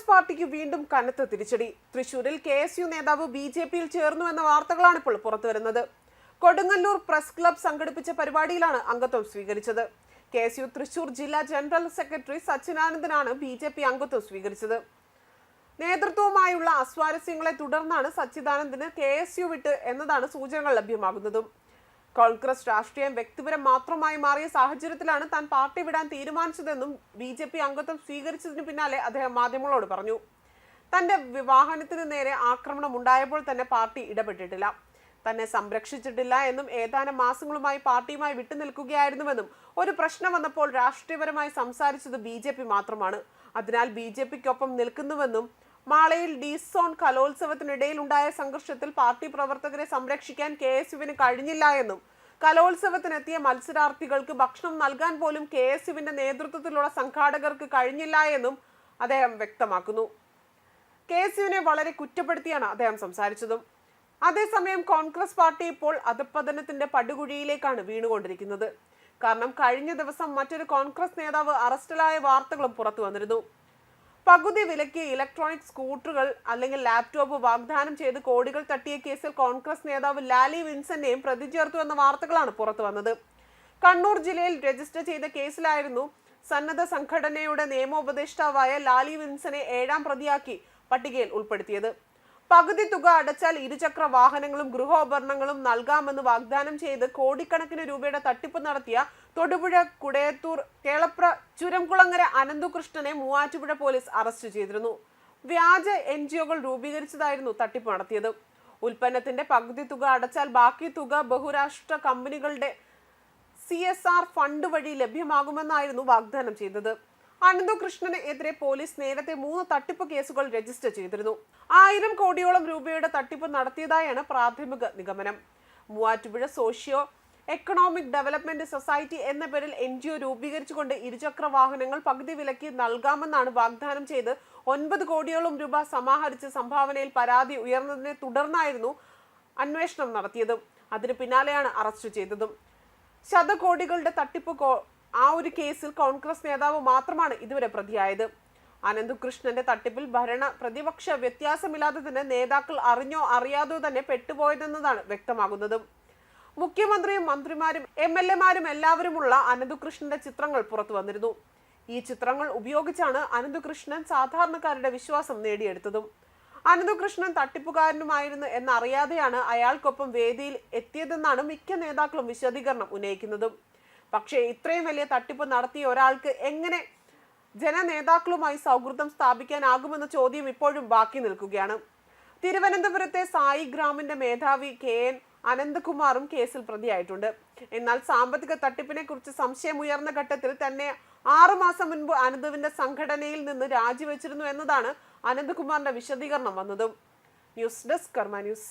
കോൺഗ്രസ് പാർട്ടിക്ക് വീണ്ടും കനത്ത തിരിച്ചടി. തൃശൂരിൽ കെ എസ് യു നേതാവ് ബി ജെ പിയിൽ ചേർന്നു എന്ന വാർത്തകളാണ് ഇപ്പോൾ പുറത്തുവരുന്നത് കൊടുങ്ങല്ലൂർ പ്രസ് ക്ലബ് സംഘടിപ്പിച്ച പരിപാടിയിലാണ് അംഗത്വം സ്വീകരിച്ചത്. കെ എസ് യു തൃശൂർ ജില്ലാ ജനറൽ സെക്രട്ടറി സച്ചിനാനന്ദനാണ് ബി ജെ പി അംഗത്വം സ്വീകരിച്ചത്. നേതൃത്വവുമായുള്ള അസ്വാരസ്യങ്ങളെ തുടർന്നാണ് സച്ചിദാനന്ദന് കെ എസ് യു വിട്ട് എന്നതാണ് സൂചനകൾ ലഭ്യമാകുന്നതും. കോൺഗ്രസ് രാഷ്ട്രീയം വ്യക്തിപരം മാത്രമായി മാറിയ സാഹചര്യത്തിലാണ് താൻ പാർട്ടി വിടാൻ തീരുമാനിച്ചതെന്നും ബി ജെ പി അംഗത്വം സ്വീകരിച്ചതിന് പിന്നാലെ അദ്ദേഹം മാധ്യമങ്ങളോട് പറഞ്ഞു. തന്റെ വിവാഹനത്തിന് നേരെ ആക്രമണം ഉണ്ടായപ്പോൾ തന്നെ പാർട്ടി ഇടപെട്ടിട്ടില്ല. തന്നെ സംരക്ഷിച്ചിട്ടില്ല എന്നും ഏതാനും മാസങ്ങളുമായി പാർട്ടിയുമായി വിട്ടുനിൽക്കുകയായിരുന്നുവെന്നും ഒരു പ്രശ്നം വന്നപ്പോൾ രാഷ്ട്രീയപരമായി സംസാരിച്ചത് ബി മാത്രമാണ്. അതിനാൽ ബി ജെ പിക്കൊപ്പം നിൽക്കുന്നുവെന്നും മാളയിൽ ഡിസോൺ കലോത്സവത്തിനിടയിൽ ഉണ്ടായ സംഘർഷത്തിൽ പാർട്ടി പ്രവർത്തകരെ സംരക്ഷിക്കാൻ കെ എസ് യുവിന് കഴിഞ്ഞില്ല എന്നും കലോത്സവത്തിനെത്തിയ മത്സരാർത്ഥികൾക്ക് ഭക്ഷണം നൽകാൻ പോലും കെ എസ് യുവിന്റെ നേതൃത്വത്തിലുള്ള സംഘാടകർക്ക് കഴിഞ്ഞില്ല എന്നും അദ്ദേഹം വ്യക്തമാക്കുന്നു. കെ എസ് യുവിനെ വളരെ കുറ്റപ്പെടുത്തിയാണ് അദ്ദേഹം സംസാരിച്ചതും. അതേസമയം കോൺഗ്രസ് പാർട്ടി ഇപ്പോൾ അധപ്പതനത്തിന്റെ പടുകുഴിയിലേക്കാണ് വീണുകൊണ്ടിരിക്കുന്നത്. കാരണം കഴിഞ്ഞ ദിവസം മറ്റൊരു കോൺഗ്രസ് നേതാവ് അറസ്റ്റിലായ വാർത്തകളും പുറത്തു വന്നിരുന്നു. പകുതി വിലയ്ക്ക് ഇലക്ട്രോണിക് സ്കൂട്ടറുകൾ അല്ലെങ്കിൽ ലാപ്ടോപ്പ് വാഗ്ദാനം ചെയ്ത് കോടികൾ തട്ടിയ കേസിൽ കോൺഗ്രസ് നേതാവ് ലാലി വിൻസന്റെയും പ്രതി ചേർത്തു എന്ന വാർത്തകളാണ് പുറത്തു വന്നത്. കണ്ണൂർ ജില്ലയിൽ രജിസ്റ്റർ ചെയ്ത കേസിലായിരുന്നു സന്നദ്ധ സംഘടനയുടെ നിയമോപദേഷ്ടാവായ ലാലി വിൻസനെ ഏഴാം പ്രതിയാക്കി പട്ടികയിൽ ഉൾപ്പെടുത്തിയത്. പകുതി തുക അടച്ചാൽ ഇരുചക്ര വാഹനങ്ങളും ഗൃഹോപകരണങ്ങളും നൽകാമെന്ന് വാഗ്ദാനം ചെയ്ത് കോടിക്കണക്കിന് രൂപയുടെ തട്ടിപ്പ് നടത്തിയ തൊടുപുഴ കുടയത്തൂർ കേളപ്ര ചുരംകുളങ്ങര അനന്തുകൃഷ്ണനെ മൂവാറ്റുപുഴ പോലീസ് അറസ്റ്റ് ചെയ്തിരുന്നു. വ്യാജ എൻ ജിഒകൾ രൂപീകരിച്ചതായിരുന്നു തട്ടിപ്പ് നടത്തിയത്. ഉൽപ്പന്നത്തിന്റെ പകുതി തുക അടച്ചാൽ ബാക്കി തുക ബഹുരാഷ്ട്ര കമ്പനികളുടെ സി എസ് ആർ ഫണ്ട് വഴി ലഭ്യമാകുമെന്നായിരുന്നു വാഗ്ദാനം ചെയ്തത്. അനന്തകൃഷ്ണന് എതിരെ പോലീസ് നേരത്തെ മൂന്ന് തട്ടിപ്പ് കേസുകൾ രജിസ്റ്റർ ചെയ്തിരുന്നു. ആയിരം കോടിയോളം രൂപയുടെ തട്ടിപ്പ് നടത്തിയതായാണ് പ്രാഥമിക നിഗമനം. Muvattupuzha socio economic development society എന്ന പേരിൽ എൻ ജി ഒ രൂപീകരിച്ചുകൊണ്ട് ഇരുചക്ര വാഹനങ്ങൾ പകുതി വിലയ്ക്ക് നൽകാമെന്നാണ് വാഗ്ദാനം ചെയ്ത് ഒൻപത് കോടിയോളം രൂപ സമാഹരിച്ച് സംഭാവനയിൽ പരാതി ഉയർന്നതിനെ തുടർന്നായിരുന്നു അന്വേഷണം നടത്തിയത്. അതിന് പിന്നാലെയാണ് അറസ്റ്റ് ചെയ്തതും. ശതകോടികളുടെ തട്ടിപ്പ് ആ ഒരു കേസിൽ കോൺഗ്രസ് നേതാവ് മാത്രമാണ് ഇതുവരെ പ്രതിയായത്. അനന്തകൃഷ്ണന്റെ തട്ടിപ്പിൽ ഭരണ പ്രതിപക്ഷ വ്യത്യാസമില്ലാതെ തന്നെ നേതാക്കൾ അറിഞ്ഞോ അറിയാതോ തന്നെ പെട്ടുപോയതെന്നതാണ് വ്യക്തമാകുന്നത്. മുഖ്യമന്ത്രിയും മന്ത്രിമാരും എം എൽ എമാരും എല്ലാവരുമുള്ള അനന്തകൃഷ്ണന്റെ ചിത്രങ്ങൾ പുറത്തു വന്നിരുന്നു. ഈ ചിത്രങ്ങൾ ഉപയോഗിച്ചാണ് അനന്തകൃഷ്ണൻ സാധാരണക്കാരുടെ വിശ്വാസം നേടിയെടുത്തതും. അനന്തകൃഷ്ണൻ തട്ടിപ്പുകാരനുമായിരുന്നു എന്നറിയാതെയാണ് അയാൾക്കൊപ്പം വേദിയിൽ എത്തിയതെന്നാണ് മിക്ക നേതാക്കളും വിശദീകരണം ഉന്നയിക്കുന്നതും. പക്ഷേ ഇത്രയും വലിയ തട്ടിപ്പ് നടത്തിയ ഒരാൾക്ക് എങ്ങനെ ജനനേതാക്കളുമായി സൗഹൃദം സ്ഥാപിക്കാനാകുമെന്ന ചോദ്യം ഇപ്പോഴും ബാക്കി നിൽക്കുകയാണ്. തിരുവനന്തപുരത്തെ സായി ഗ്രാമിന്റെ മേധാവി കെ എൻ അനന്തകുമാറും കേസിൽ പ്രതിയായിട്ടുണ്ട്. എന്നാൽ സാമ്പത്തിക തട്ടിപ്പിനെ കുറിച്ച് സംശയമുയർന്ന ഘട്ടത്തിൽ തന്നെ ആറുമാസം മുൻപ് അനന്തുവിന്റെ സംഘടനയിൽ നിന്ന് രാജിവെച്ചിരുന്നു എന്നതാണ് അനന്തകുമാറിന്റെ വിശദീകരണം വന്നതും. News desk Karma news.